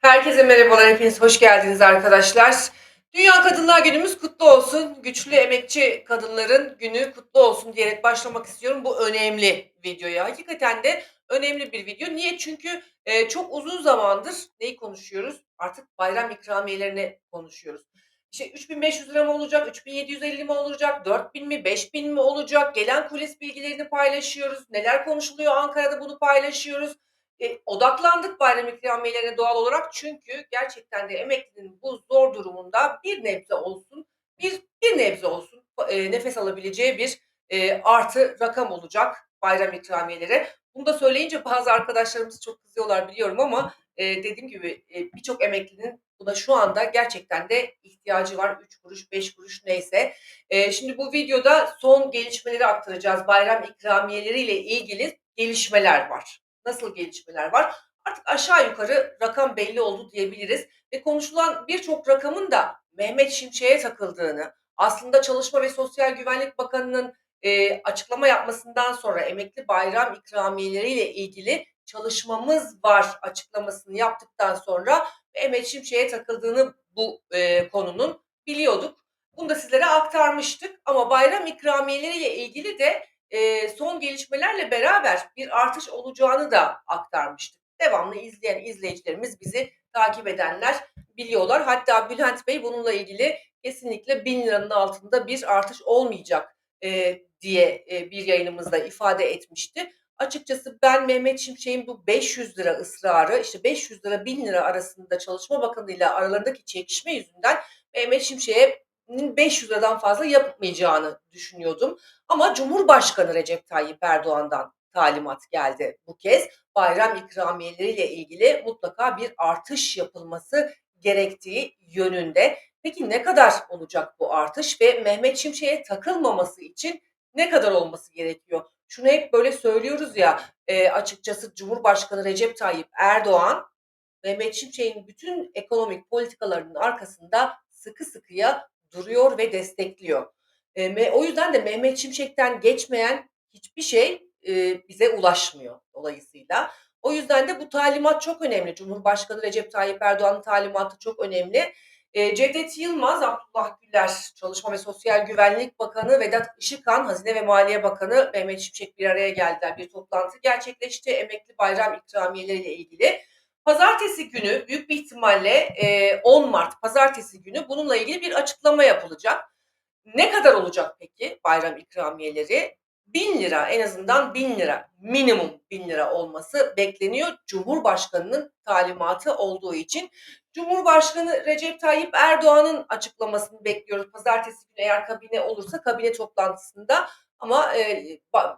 Herkese merhabalar, hepiniz hoş geldiniz arkadaşlar. Dünya Kadınlar Günümüz kutlu olsun. Güçlü emekçi kadınların günü kutlu olsun diyerek başlamak istiyorum bu önemli videoya. Hakikaten de önemli bir video. Niye? Çünkü e, çok uzun zamandır neyi konuşuyoruz? Artık bayram ikramiyelerini konuşuyoruz. İşte 3500 lira mı olacak, 3750 mi olacak, 4000 mi, 5000 mi olacak? Gelen kulis bilgilerini paylaşıyoruz. Neler konuşuluyor Ankara'da bunu paylaşıyoruz. E, odaklandık bayram ikramiyelerine doğal olarak çünkü gerçekten de emeklinin bu zor durumunda bir nebze olsun, bir bir nebze olsun e, nefes alabileceği bir e, artı rakam olacak bayram ikramiyeleri. Bunu da söyleyince bazı arkadaşlarımız çok kızıyorlar biliyorum ama e, dediğim gibi e, birçok emeklinin buna şu anda gerçekten de ihtiyacı var. 3 kuruş, 5 kuruş neyse. E, şimdi bu videoda son gelişmeleri aktaracağız. Bayram ikramiyeleriyle ilgili gelişmeler var nasıl gelişmeler var? Artık aşağı yukarı rakam belli oldu diyebiliriz ve konuşulan birçok rakamın da Mehmet Şimşek'e takıldığını, aslında Çalışma ve Sosyal Güvenlik Bakanı'nın e, açıklama yapmasından sonra emekli bayram ikramiyeleriyle ilgili çalışmamız var açıklamasını yaptıktan sonra Mehmet Şimşek'e takıldığını bu e, konunun biliyorduk. Bunu da sizlere aktarmıştık ama bayram ikramiyeleriyle ilgili de e, son gelişmelerle beraber bir artış olacağını da aktarmıştık. Devamlı izleyen izleyicilerimiz bizi takip edenler biliyorlar. Hatta Bülent Bey bununla ilgili kesinlikle bin liranın altında bir artış olmayacak e, diye e, bir yayınımızda ifade etmişti. Açıkçası ben Mehmet Şimşek'in bu 500 lira ısrarı, işte 500 lira 1000 lira arasında Çalışma Bakanı aralarındaki çekişme yüzünden Mehmet Şimşek'e 500 liradan fazla yapmayacağını düşünüyordum. Ama Cumhurbaşkanı Recep Tayyip Erdoğan'dan talimat geldi bu kez. Bayram ikramiyeleriyle ilgili mutlaka bir artış yapılması gerektiği yönünde. Peki ne kadar olacak bu artış ve Mehmet Şimşek'e takılmaması için ne kadar olması gerekiyor? Şunu hep böyle söylüyoruz ya e, açıkçası Cumhurbaşkanı Recep Tayyip Erdoğan Mehmet Şimşek'in bütün ekonomik politikalarının arkasında sıkı sıkıya duruyor ve destekliyor. E, o yüzden de Mehmet Şimşek'ten geçmeyen hiçbir şey e, bize ulaşmıyor dolayısıyla. O yüzden de bu talimat çok önemli. Cumhurbaşkanı Recep Tayyip Erdoğan'ın talimatı çok önemli. E, Cevdet Yılmaz, Abdullah Güler, Çalışma ve Sosyal Güvenlik Bakanı, Vedat Işıkhan, Hazine ve Maliye Bakanı Mehmet Şimşek bir araya geldiler. Bir toplantı gerçekleşti. Emekli bayram ikramiyeleriyle ilgili. Pazartesi günü büyük bir ihtimalle e, 10 Mart pazartesi günü bununla ilgili bir açıklama yapılacak. Ne kadar olacak peki bayram ikramiyeleri? 1000 lira en azından 1000 lira minimum 1000 lira olması bekleniyor Cumhurbaşkanının talimatı olduğu için. Cumhurbaşkanı Recep Tayyip Erdoğan'ın açıklamasını bekliyoruz. Pazartesi günü eğer kabine olursa kabine toplantısında ama e,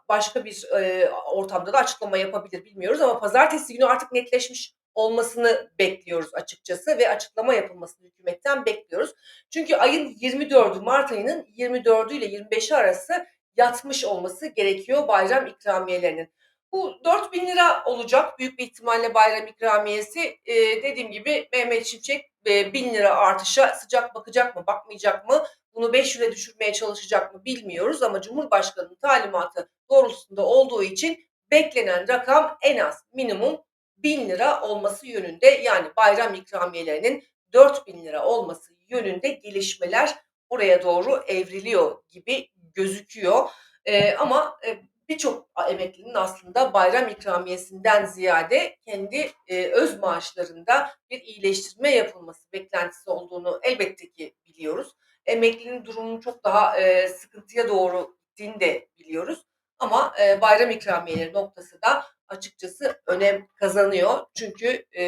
başka bir e, ortamda da açıklama yapabilir bilmiyoruz ama pazartesi günü artık netleşmiş olmasını bekliyoruz açıkçası ve açıklama yapılmasını hükümetten bekliyoruz. Çünkü ayın 24'ü Mart ayının 24'ü ile 25'i arası yatmış olması gerekiyor bayram ikramiyelerinin. Bu 4 bin lira olacak büyük bir ihtimalle bayram ikramiyesi. Ee, dediğim gibi Mehmet Şimşek e, 1000 lira artışa sıcak bakacak mı bakmayacak mı? Bunu 5 lira düşürmeye çalışacak mı bilmiyoruz ama Cumhurbaşkanı'nın talimatı doğrultusunda olduğu için beklenen rakam en az minimum 1000 lira olması yönünde yani bayram ikramiyelerinin 4000 lira olması yönünde gelişmeler oraya doğru evriliyor gibi gözüküyor. Ee, ama e, birçok emeklinin aslında bayram ikramiyesinden ziyade kendi e, öz maaşlarında bir iyileştirme yapılması beklentisi olduğunu elbette ki biliyoruz. Emeklinin durumunun çok daha e, sıkıntıya doğru gittiğini de biliyoruz. Ama e, bayram ikramiyeleri noktası da açıkçası önem kazanıyor. Çünkü e,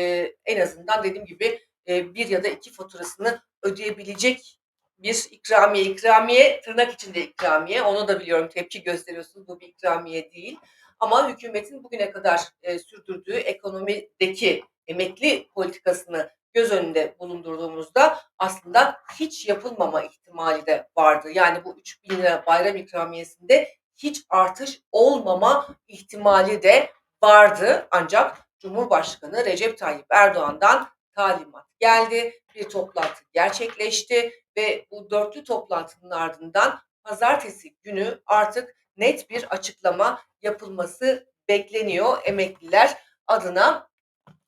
en azından dediğim gibi e, bir ya da iki faturasını ödeyebilecek bir ikramiye. İkramiye tırnak içinde ikramiye. Onu da biliyorum tepki gösteriyorsunuz. Bu bir ikramiye değil. Ama hükümetin bugüne kadar e, sürdürdüğü ekonomideki emekli politikasını göz önünde bulundurduğumuzda aslında hiç yapılmama ihtimali de vardı. Yani bu 3 bin lira bayram ikramiyesinde hiç artış olmama ihtimali de vardı. Ancak Cumhurbaşkanı Recep Tayyip Erdoğan'dan talimat geldi. Bir toplantı gerçekleşti ve bu dörtlü toplantının ardından pazartesi günü artık net bir açıklama yapılması bekleniyor emekliler adına.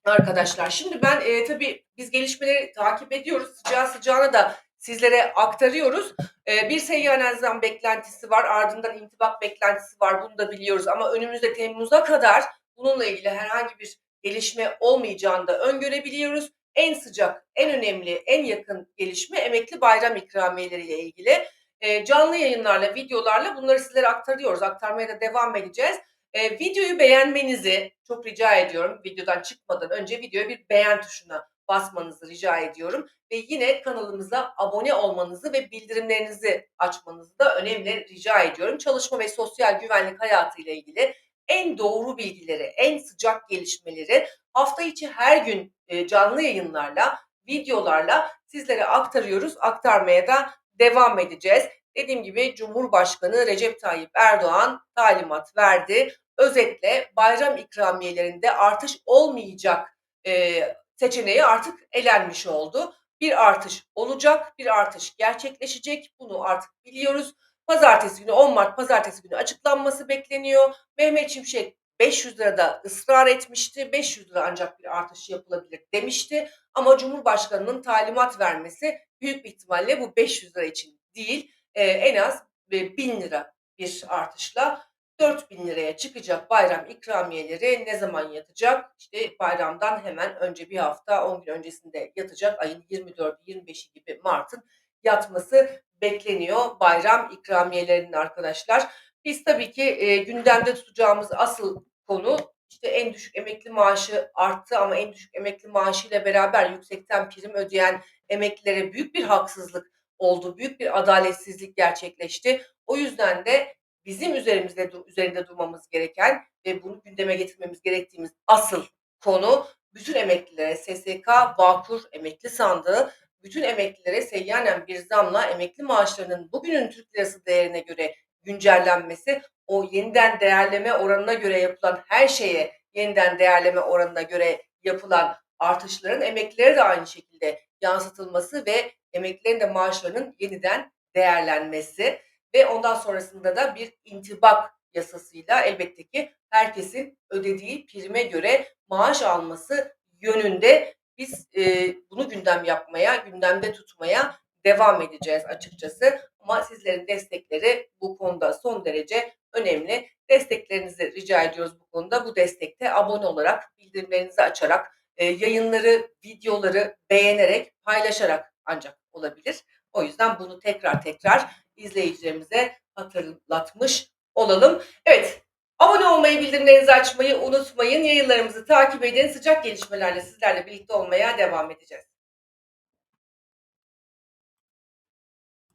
Arkadaşlar şimdi ben, eee, tabii biz gelişmeleri takip ediyoruz. Sıcağı sıcağına da sizlere aktarıyoruz. Eee, bir seyyanen zam beklentisi var. Ardından intibak beklentisi var. Bunu da biliyoruz ama önümüzde temmuz'a kadar bununla ilgili herhangi bir gelişme olmayacağını da öngörebiliyoruz. En sıcak, en önemli, en yakın gelişme emekli bayram ikramiyeleriyle ilgili. Eee, canlı yayınlarla, videolarla bunları sizlere aktarıyoruz. Aktarmaya da devam edeceğiz. Eee, videoyu beğenmenizi çok rica ediyorum. Videodan çıkmadan önce videoya bir beğen tuşuna basmanızı rica ediyorum ve yine kanalımıza abone olmanızı ve bildirimlerinizi açmanızı da önemli rica ediyorum. Çalışma ve sosyal güvenlik hayatıyla ilgili en doğru bilgileri, en sıcak gelişmeleri hafta içi her gün, eee, canlı yayınlarla, videolarla sizlere aktarıyoruz. Aktarmaya da devam edeceğiz. Dediğim gibi Cumhurbaşkanı Recep Tayyip Erdoğan talimat verdi. Özetle bayram ikramiyelerinde artış olmayacak, eee, seçeneği artık elenmiş oldu. Bir artış olacak, bir artış gerçekleşecek. Bunu artık biliyoruz. Pazartesi günü 10 Mart pazartesi günü açıklanması bekleniyor. Mehmet Şimşek ₺500'da ısrar etmişti. ₹500 ancak bir artış yapılabilir demişti ama Cumhurbaşkanının talimat vermesi büyük bir ihtimalle bu ₹500 için değil, eee, en az, eee, ₹1000 bir artışla ₹4000'ya çıkacak bayram ikramiyeleri ne zaman yatacak? İşte bayramdan hemen önce 1 hafta, 10 gün öncesinde yatacak. Ayın 24'ü, 25'i gibi Mart'ın yatması bekleniyor bayram ikramiyelerinin arkadaşlar. Biz tabii ki, eee, gündemde tutacağımız asıl konu, işte, en düşük emekli maaşı arttı ama en düşük emekli maaşıyla beraber yüksekten prim ödeyen emeklilere büyük bir haksızlık oldu. Büyük bir adaletsizlik gerçekleşti. O yüzden de bizim üzerimizde üzerinde durmamız gereken ve bunu gündeme getirmemiz gerektiğimiz asıl konu bütün emeklilere SSK, Bağkur emekli sandığı, bütün emeklilere seyyanen bir zamla emekli maaşlarının bugünün Türk lirası değerine göre güncellenmesi, o yeniden değerleme oranına göre yapılan her şeye yeniden değerleme oranına göre yapılan artışların emeklilere de aynı şekilde yansıtılması ve emeklilerin de maaşlarının yeniden değerlenmesi ve ondan sonrasında da bir intibak yasasıyla elbette ki herkesin ödediği prime göre maaş alması yönünde biz, eee, bunu gündem yapmaya, gündemde tutmaya devam edeceğiz açıkçası ama sizlerin destekleri bu konuda son derece önemli. Desteklerinizi rica ediyoruz bu konuda. Bu destek de abone olarak, bildirimlerinizi açarak, eee, yayınları, videoları beğenerek, paylaşarak ancak olabilir. O yüzden bunu tekrar tekrar izleyicilerimize hatırlatmış olalım. Evet, abone olmayı, bildirimlerinizi açmayı unutmayın. Yayınlarımızı takip edin. Sıcak gelişmelerle sizlerle birlikte olmaya devam edeceğiz.